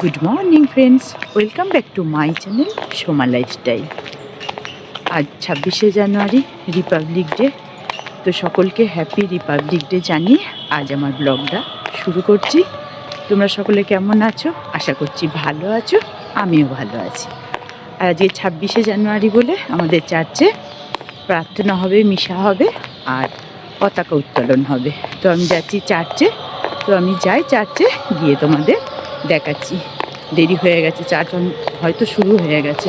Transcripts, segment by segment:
Good morning friends welcome back to my channel Soma lifestyle আজ ছাব্বিশে জানুয়ারি Republic day তো সকলকে হ্যাপি রিপাবলিক ডে জানিয়ে আজ আমার ব্লগটা শুরু করছি। তোমরা সকলে কেমন আছো? আশা করছি ভালো আছো। আমিও ভালো আছি। আর আজকে ছাব্বিশে জানুয়ারি বলে আমাদের চার্চে প্রার্থনা হবে, মিশা হবে আর পতাকা উত্তোলন হবে। তো আমি যাচ্ছি চার্চে। তো আমি যাই চার্চে, গিয়ে তোমাদের দেখাচ্ছি। দেরি হয়ে গেছে চার্চ হয়তো শুরু হয়ে গেছে।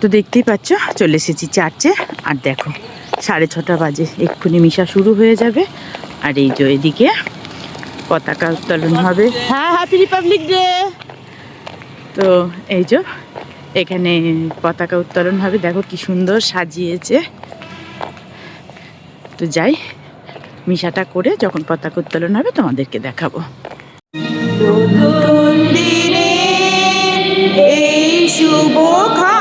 তো দেখতেই পাচ্ছ, চলে এসেছি চার্চে আর দেখো, সাড়ে ছটা বাজে, এক্ষুনি মিশা শুরু হয়ে যাবে। আর এই যে এদিকে পতাকা উত্তোলন হবে। হ্যাঁ হ্যাপি রিপাবলিক ডে তো এই যে এখানে পতাকা উত্তোলন হবে, দেখো কি সুন্দর সাজিয়েছে। তো যাই, মিশাটা করে যখন পতাকা উত্তোলন হবে, তোমাদেরকে দেখাবো। নতুন দিনে এই শুভক্ষণে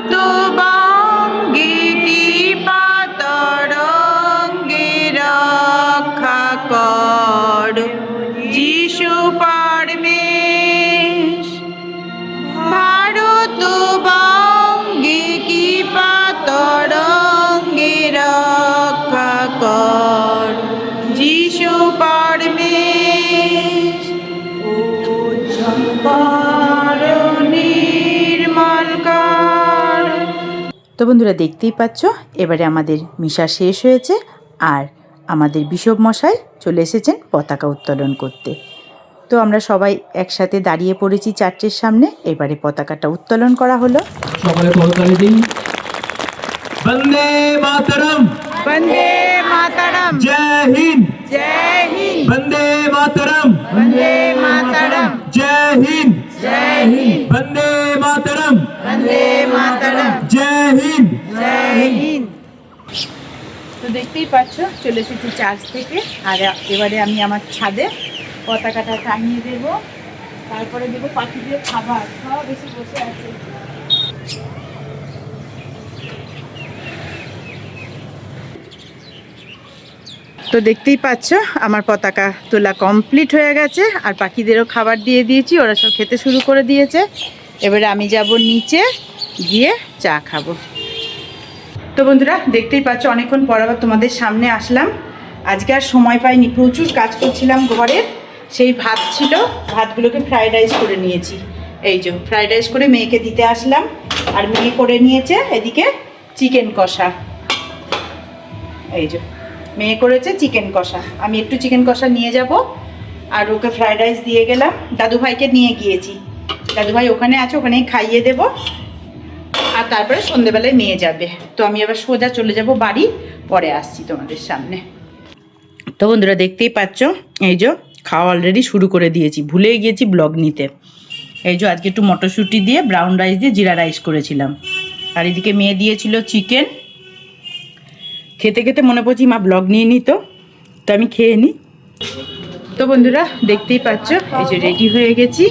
do. তো বন্ধুরা দেখতেই পাচ্ছ এবারে আমাদের মিশা শেষ হয়েছে আর আমাদের বিশপ মশাই চলে এসেছেন পতাকা উত্তোলন করতে। তো আমরা সবাই একসাথে দাঁড়িয়ে পড়েছি চার্চের সামনে এবারে পতাকাটা উত্তোলন করা হলো। সকলে করতালি দিন। বন্দে মাতরম। বন্দে মাতরম। জয় হিন্দ। জয় হিন্দ। বন্দে মাতরম। বন্দে মাতরম। জয় হিন্দ। জয় হিন্দ। দেখতেই পাচ্ছ, চলে এসেছি চার্চ থেকে। আর এবারে আমি আমার ছাদে পতাকাটা টাঙিয়ে দেব। তারপরে দেবো পাখিদের খাবার। সব এসে বসে আছে। তো দেখতেই পাচ্ছ, আমার পতাকা তোলা কমপ্লিট হয়ে গেছে। আর পাখিদেরও খাবার দিয়ে দিয়েছি, ওরা সব খেতে শুরু করে দিয়েছে। এবারে আমি যাব নিচে গিয়ে চা খাব। তো বন্ধুরা, দেখতেই পাচ্ছ, অনেকক্ষণ পর আবার তোমাদের সামনে আসলাম। আজকে আর সময় পাইনি, প্রচুর কাজ করছিলাম ঘরের সেই ভাত ছিল, ভাতগুলোকে ফ্রাইড রাইস করে নিয়েছি। এই যে ফ্রাইড রাইস করে মেয়েকে দিতে আসলাম, আর মেয়ে করে নিয়েছে এদিকে চিকেন কষা। এই যে, মেয়ে করেছে চিকেন কষা। আমি একটু চিকেন কষা নিয়ে যাব, আর ওকে ফ্রাইড রাইস দিয়ে গেলাম। দাদু ভাইকে নিয়ে গিয়েছি। দাদু ভাই ওখানে আছে, ওখানেই খাইয়ে দেবো। তারপরে সন্ধেবেলায় নিয়ে যাবে। তো আমি এবার সোজা চলে যাব বাড়ি, পরে আসছি তোমাদের সামনে। তো বন্ধুরা দেখতেই পাচ্ছ, এই যে খাওয়া অলরেডি শুরু করে দিয়েছি। ভুলেই গিয়েছি ব্লগ নিতে। এই যে আজকে একটু মটরশুঁটি দিয়ে ব্রাউন রাইস দিয়ে জিরা রাইস করেছিলাম। আর এদিকে মেয়ে দিয়েছিল চিকেন খেতে খেতে মনে পড়ছি মা ব্লগ নিয়ে নিত তো আমি খেয়ে নিই তো বন্ধুরা দেখতেই পাচ্ছ, এই যে রেডি হয়ে গেছি।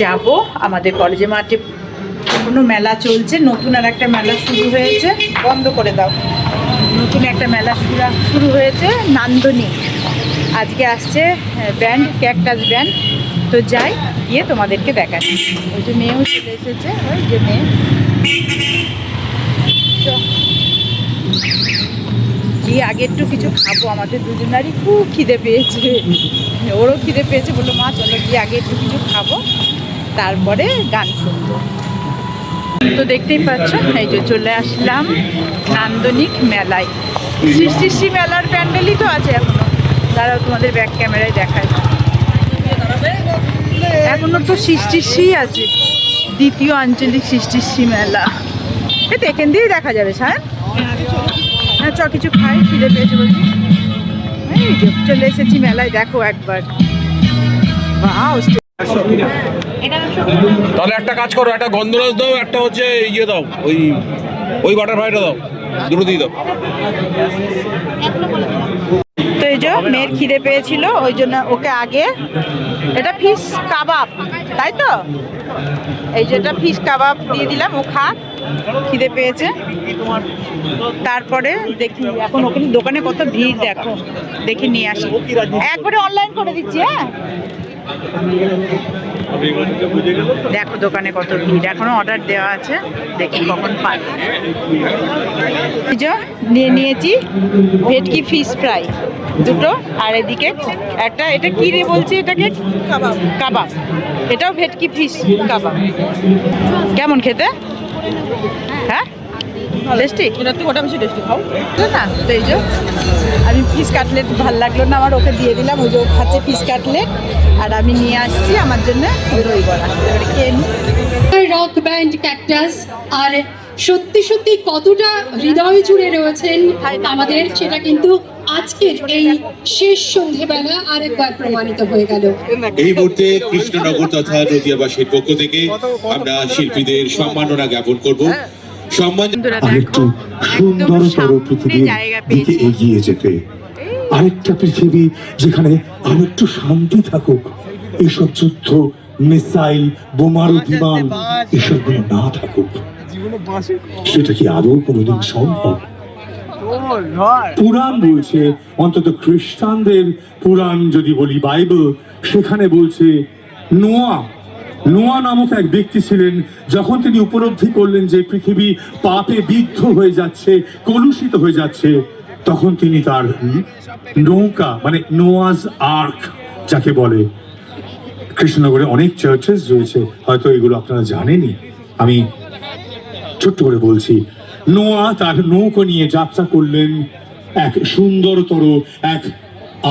যাব আমাদের কলেজে মাঠে কোনো মেলা চলছে। নতুন আর একটা মেলা শুরু হয়েছে। বন্ধ করে দাও। নতুন একটা মেলা শুরু হয়েছে। নান্দনিক আজকে আসছে ব্যান্ড, ক্যাকটাস ব্যান্ড। তো যাই, গিয়ে তোমাদেরকে দেখাচ্ছি। ওই যে মেয়েও চলে এসেছে। ওই যে মেয়ে। আগে একটু কিছু খাব। আমাদের দুজনারই খুব খিদে পেয়েছে। ওরও খিদে পেয়েছে। বলল, মা, চলো গিয়ে আগে একটু কিছু খাব। তারপরে গান শুনব। তো দেখতেই পাচ্ছ এই যে চলে আসলাম নান্দনিক মেলায়। সৃষ্টিশ্রী মেলার প্যান্ডেলই তো আছে এখনও। তারাও তোমাদের ব্যাক ক্যামেরায় দেখায় এখনও তো সৃষ্টিশ্রী আছে। দ্বিতীয় আঞ্চলিক সৃষ্টিশ্রী মেলা। এটা এখান দিয়েই দেখা যাবে স্যার হ্যাঁ চ কিছু খাই খিদে পেয়েছে বলছি। চলে এসেছি মেলায় দেখো একবার। Wow, তাহলে একটা কাজ করো একটা গন্ধরাজ দাও একটা হচ্ছে ইয়ে দাও ওই ওই বাটারফ্লাইটা দাও দুটো দিয়ে দাও। তো এই যে মেয়ের খিদে পেয়েছিল ওই জন্য ওকে আগে এটা ফিশ কাবাব তাই তো? এই যে এটা ফিশ কাবাব দিয়ে দিলাম ও খা খিদে পেয়েছে। তারপরে দেখি এখন ওখানে দোকানে কত ভিড় দেখো দেখে নিয়ে আসি। একবারে অনলাইন করে দিচ্ছি হ্যাঁ? দেখো দোকানে কত ভিড়। এখনও অর্ডার দেওয়া আছে। দেখি কখন পাই। নিয়ে নিয়েছি ভেটকি ফিশ ফ্রাই দুটো। আর এদিকে একটা এটা কি রে বলছি এটাকে? কাবাব। কাবাব। এটাও ভেটকি ফিশ কাবাব। কেমন খেতে? হ্যাঁ? টেস্টি এটা তো ওটা বেশি টেস্টি খাও। না এই যে আমি ফিশ কাটলেট ভালো লাগল না আমার ওকে দিয়ে দিলাম। ওই যে ও খাচ্ছে ফিশ কাটলেট আর আমি নিয়ে আসছি আমার জন্য দই বড়া। এবারে খেয়ে নিই। রক ব্যান্ড ক্যাকটাস আর সত্যি সত্যি কতটা হৃদয় জুড়ে রয়েছেন আমাদের সেটা কিন্তু আজকের এই শেষ সন্ধেবেলা আরেকবার প্রমাণিত হয়ে গেল। এই মুহূর্তে কৃষ্ণনগর তথা নদিয়াবাসীর পক্ষ থেকে আমরা শিল্পীদের সম্মাননা জ্ঞাপন করব। সম্মান আরেকটু সুন্দরতর পৃথিবীর দিকে এগিয়ে যেতে। আরেকটা পৃথিবী যেখানে আরেকটু শান্তি থাকুক এসব যুদ্ধ মিসাইল বোমারু বিমান এসবগুলো না থাকুক সেটা কি আদৌ কোনোদিন সম্ভব? পুরাণ বলছে অন্তত খ্রিস্টানদের পুরাণ যদি বলি বাইবেল সেখানে বলছে নোয়া নোয়া নামক এক ব্যক্তি ছিলেন, যখন তিনি উপলব্ধি করলেন যে পৃথিবী পাপে বিদ্ধ হয়ে যাচ্ছে, কলুষিত হয়ে যাচ্ছে, তখন তিনি তার নৌকা মানে নোয়াজ আর্ক যাকে বলে, কৃষ্ণনগরে অনেক চার্চেস রয়েছে, হয়তো এগুলো আপনারা জানেনই। আমি ছোট্ট করে বলছি, নোয়া তার নৌকো নিয়ে যাত্রা করলেন এক সুন্দরতর, এক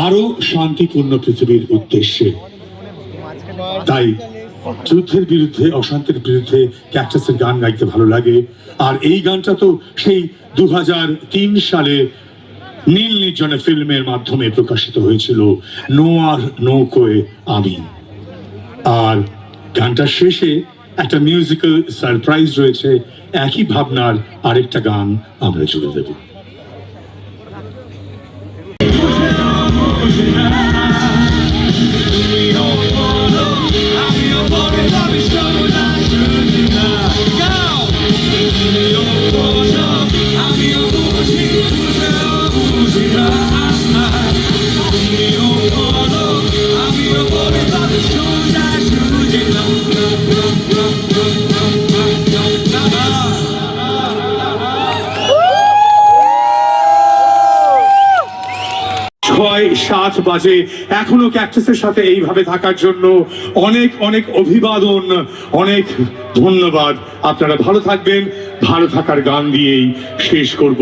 আরও শান্তিপূর্ণ পৃথিবীর উদ্দেশ্যে। তাই যুদ্ধের বিরুদ্ধে, অশান্তির বিরুদ্ধে ক্যাকটাসের গান গাইতে ভালো লাগে। আর এই গানটা তো সেই দু সালে নীল নির্জনে ফিল্মের মাধ্যমে প্রকাশিত হয়েছিল, নোয়ার নৌকোয় আমি। আর গানটার শেষে একটা মিউজিক্যাল সারপ্রাইজ রয়েছে, একই ভাবনার আরেকটা গান আমরা জুড়ে দেব। সাত বাজে। এখনও ক্যাকটাসের সাথে এইভাবে থাকার জন্য অনেক অনেক অভিবাদন, অনেক ধন্যবাদ। আপনারা ভালো থাকবেন। ভালো থাকার গান দিয়েই শেষ করব।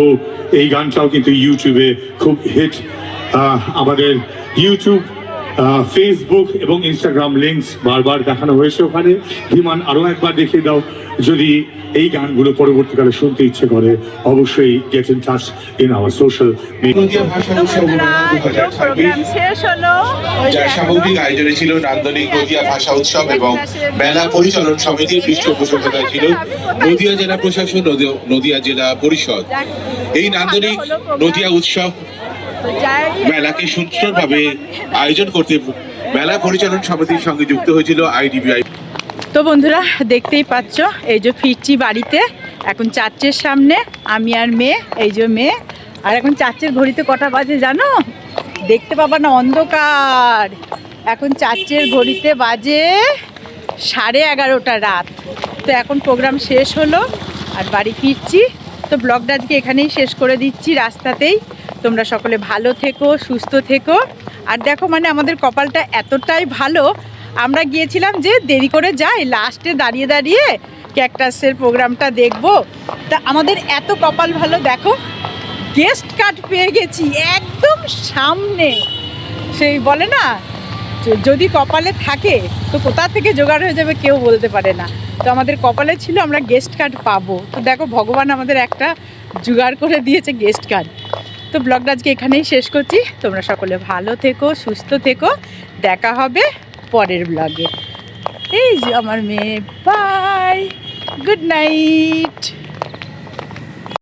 এই গানটাও কিন্তু ইউটিউবে খুব হিট আমাদের ইউটিউব ফেসবুক এবং ইনস্টাগ্রাম লিঙ্কস বারবার দেখানো হয়েছে ওখানে। হিমান আরও একবার দেখিয়ে দাও যদি এই গানগুলো পরবর্তীকালে শুনতে ইচ্ছে করে অবশ্যই get in touch in our social যার সামগ্রিক আয়োজনে ছিল নান্দনিক নদিয়া ভাষা উৎসব এবং মেলা পরিচালন সমিতির পৃষ্ঠপোষকতায় ছিল নদিয়া জেলা প্রশাসন নদি- নদিয়া জেলা পরিষদ। এই নান্দনিক নদিয়া উৎসব মেলাকে সুন্দরভাবে আয়োজন করতে মেলা পরিচালন সমিতির সঙ্গে যুক্ত হয়েছিল আইডিবিআই তো বন্ধুরা, দেখতেই পাচ্ছ, এই যে ফিরছি বাড়িতে। এখন চার্চের সামনে আমি আর মেয়ে, এই যে মেয়ে। আর এখন চার্চের ঘড়িতে কটা বাজে জানো? দেখতে পাবা না অন্ধকার। এখন চার্চের ঘড়িতে বাজে সাড়ে এগারোটা রাত। তো এখন প্রোগ্রাম শেষ হলো, আর বাড়ি ফিরছি। তো ব্লগটা আজকে এখানেই শেষ করে দিচ্ছি রাস্তাতেই। তোমরা সকলে ভালো থেকো, সুস্থ থেকো। আর দেখো মানে আমাদের কপালটা এতটাই ভালো, আমরা গিয়েছিলাম যে দেরি করে যাই, লাস্টে দাঁড়িয়ে দাঁড়িয়ে ক্যাকটাসের প্রোগ্রামটা দেখব। তা আমাদের এত কপাল ভালো, দেখো, গেস্ট কার্ড পেয়ে গেছি, একদম সামনে। সেই বলে না যদি কপালে থাকে, তো কোথা থেকে জোগাড় হয়ে যাবে কেউ বলতে পারে না। তো আমাদের কপালে ছিল, আমরা গেস্ট কার্ড পাবো। তো দেখো, ভগবান আমাদের একটা জোগাড় করে দিয়েছে গেস্ট কার্ড। তো ব্লগটা আজকে এখানেই শেষ করছি। তোমরা সকলে ভালো থেকো, সুস্থ থেকো। দেখা হবে পরের ব্লগে। এই যে আমার মেয়ে বাই গুড নাইট